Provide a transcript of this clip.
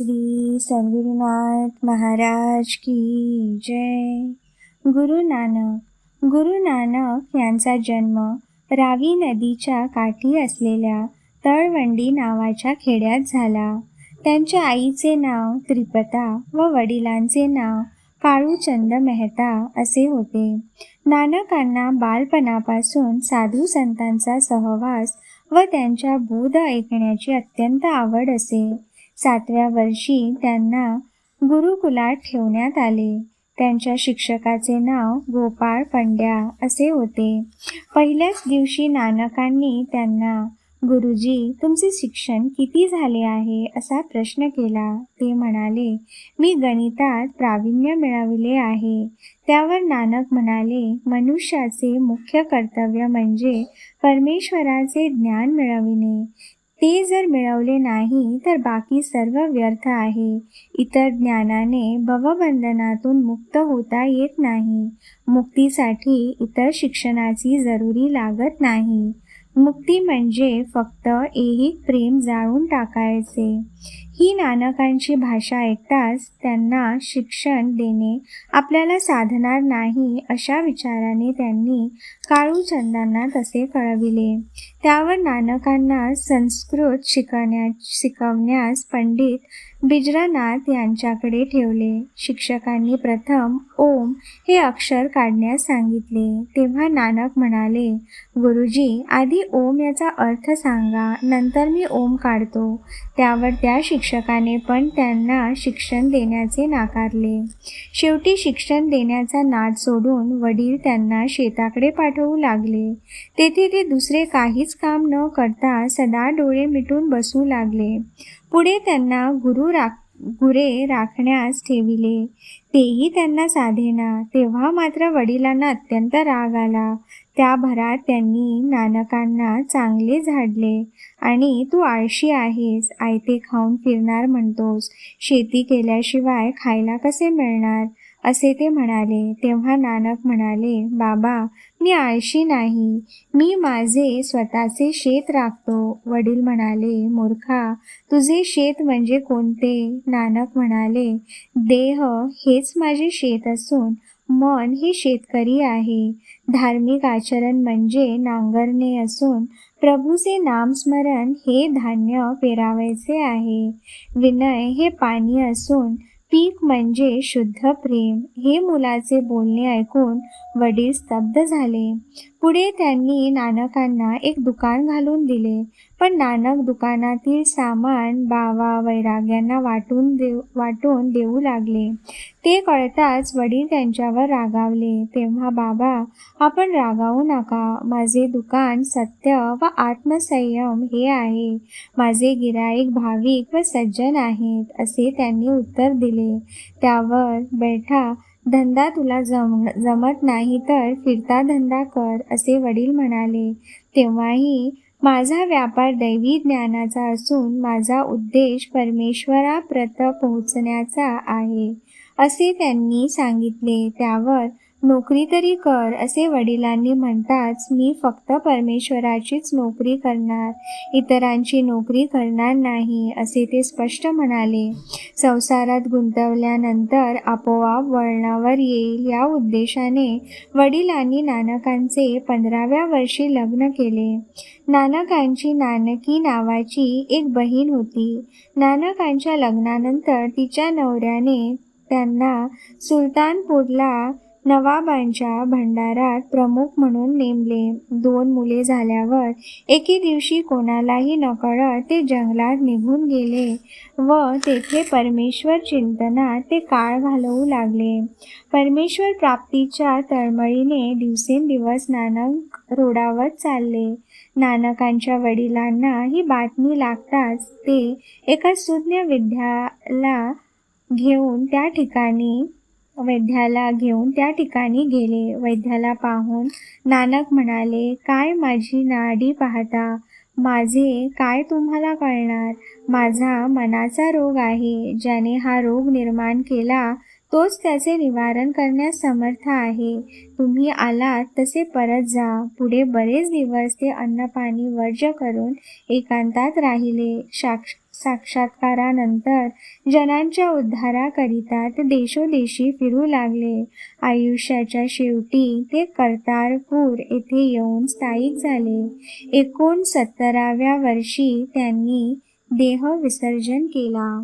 श्री सद्गुरुनाथ महाराज की जय. गुरु नानक गुरु नानक यांचा जन्म रावी नदीच्या काठी असलेल्या तळवंडी नावाच्या खेड्यात झाला. त्यांच्या आईचे नाव त्रिपता व वडिलांचे नाव काळूचंद मेहता असे होते. नानकांना बालपणापासून साधू संतांचा सहवास व त्यांच्या बोध ऐकण्याची अत्यंत आवड असे. सातव्या वर्षी त्यांना गुरुकुलात ठेवण्यात आले. त्यांच्या शिक्षकाचे नाव गोपाळ पंड्या असे होते. पहिल्याच दिवशी नानकांनी त्यांना गुरुजी तुमचे शिक्षण किती झाले आहे? असा प्रश्न केला. ते म्हणाले मी गणितात प्रावीण्य मिळविले आहे. त्यावर नानक म्हणाले मनुष्याचे मुख्य कर्तव्य म्हणजे परमेश्वराचे ज्ञान मिळविणे. ते जर मिळवले नाही तर बाकी सर्व व्यर्थ आहे. इतर ज्ञानाने भवबंधनातून मुक्त होता येत नाही. मुक्तीसाठी इतर शिक्षणाची जरुरी लागत नाही. मुक्ती म्हणजे फक्त ऐहिक प्रेम जाळून टाकायचे. ही नानकांची भाषा ऐकताच त्यांना शिक्षण देणे आपल्याला साधणार नाही अशा विचाराने त्यांनी काळूचंदांना तसे कळविले. त्यावर नानकांना संस्कृत शिकवण्या शिकवण्यास पंडित बिजरानाथ यांच्याकडे ठेवले. शिक्षकांनी प्रथम ओम हे अक्षर काढण्यास सांगितले. तेव्हा नानक म्हणाले गुरुजी आधी ओम याचा अर्थ सांगा नंतर मी ओम काढतो. त्यावर त्या शिक्षकाने पण त्यांना शिक्षण देण्याचे नाकारले. शेवटी शिक्षण देण्याचा नाद सोडून वडील त्यांना शेताकडे पाठवू लागले. तेथे ते दुसरे काहीच काम न करता सदा डोळे मिटून बसू लागले. पुढे त्यांना गुरु राख गुरे राखण्यास ठेविले. तेही त्यांना साधेना. तेव्हा मात्र वडिलांना अत्यंत राग आला. त्या भरात त्यांनी नानकांना चांगले झाडले. आणि तू आळशी आहेस आयते खाऊन फिरणार म्हणतोस. शेती केल्याशिवाय खायला कसे मिळणार? असे ते म्हणाले. तेव्हा नानक म्हणाले बाबा मी आळशी नाही. मी माझे स्वतःचे शेत राखतो. वडील म्हणाले मूर्खा तुझे शेत म्हणजे कोणते? नानक म्हणाले देह हेच माझे शेत असून मन हे शेतकरी आहे. धार्मिक आचरण म्हणजे नांगरणे असून प्रभूचे नामस्मरण हे धान्य पेरावायचे आहे. विनय हे पाणी असून पीक म्हणजे शुद्ध प्रेम हे मुलाचे बोलणे ऐकून वडील स्तब्ध झाले. पुढे त्यांनी नानकांना एक दुकान घालून दिले. पण नानक दुकानातील सामान बावा वैराग्यांना वाटून देऊ वाटून देऊ लागले. ते कळताच वडील त्यांच्यावर रागावले. तेव्हा बाबा आपण रागावू नका. माझे दुकान सत्य व आत्मसंयम हे आहे. माझे गिराईक भाविक व सज्जन आहेत असे त्यांनी उत्तर दिले. त्यावर बैठा धंदा तुला जम जमत नाही तर फिरता धंदा कर असे वडील म्हणाले. तेव्हाही माझा व्यापार दैवी ज्ञानाचा असून माझा उद्देश परमेश्वराप्रत पोहोचण्याचा आहे असे त्यांनी सांगितले. त्यावर नोकरी तरी कर असे वडिलांनी म्हणताच मी फक्त परमेश्वराचीच नोकरी करणार इतरांची नोकरी करणार नाही असे ते स्पष्ट म्हणाले. संसारात गुंतवल्यानंतर आपोआप वळणावर येईल या उद्देशाने वडिलांनी नानकांचे पंधराव्या वर्षी लग्न केले. नानकांची नानकी नावाची एक बहीण होती. नानकांच्या लग्नानंतर तिच्या नवऱ्याने त्यांना सुलतानपूरला नवाबांच्या भंडारात प्रमुख म्हणून नेमले. दोन मुले झाल्यावर एके दिवशी कोणालाही नकळत ते जंगलात निघून गेले व तेथे परमेश्वर चिंतनात ते काळ घालवू लागले. परमेश्वर प्राप्तीच्या तळमळीने दिवसेंदिवस नानक रोडावत चालले. नानकांच्या वडिलांना ही बातमी लागताच ते एका सुज्ञ विद्याला घेऊन त्या ठिकाणी वैद्याला घेऊन त्या ठिकाणी गेले. वैद्याला पाहून नानक म्हणाले काय माझी नाडी पाहता? माझे काय तुम्हाला कळणार? माझा मनाचा रोग आहे. ज्याने हा रोग निर्माण केला तोच त्याचे निवारण करण्यास समर्थ आहे. तुम्ही आलात तसे परत जा. पुढे बरेच दिवस ते अन्नपाणी वर्ज करून एकांतात राहिले. साक्ष साक्षात्कारानंतर जनांच्या उद्धाराकरिता ते देशोदेशी फिरू लागले. आयुष्याच्या शेवटी ते कर्तारपूर येथे येऊन स्थायिक झाले. एकोणसत्तराव्या वर्षी त्यांनी देह विसर्जन केला.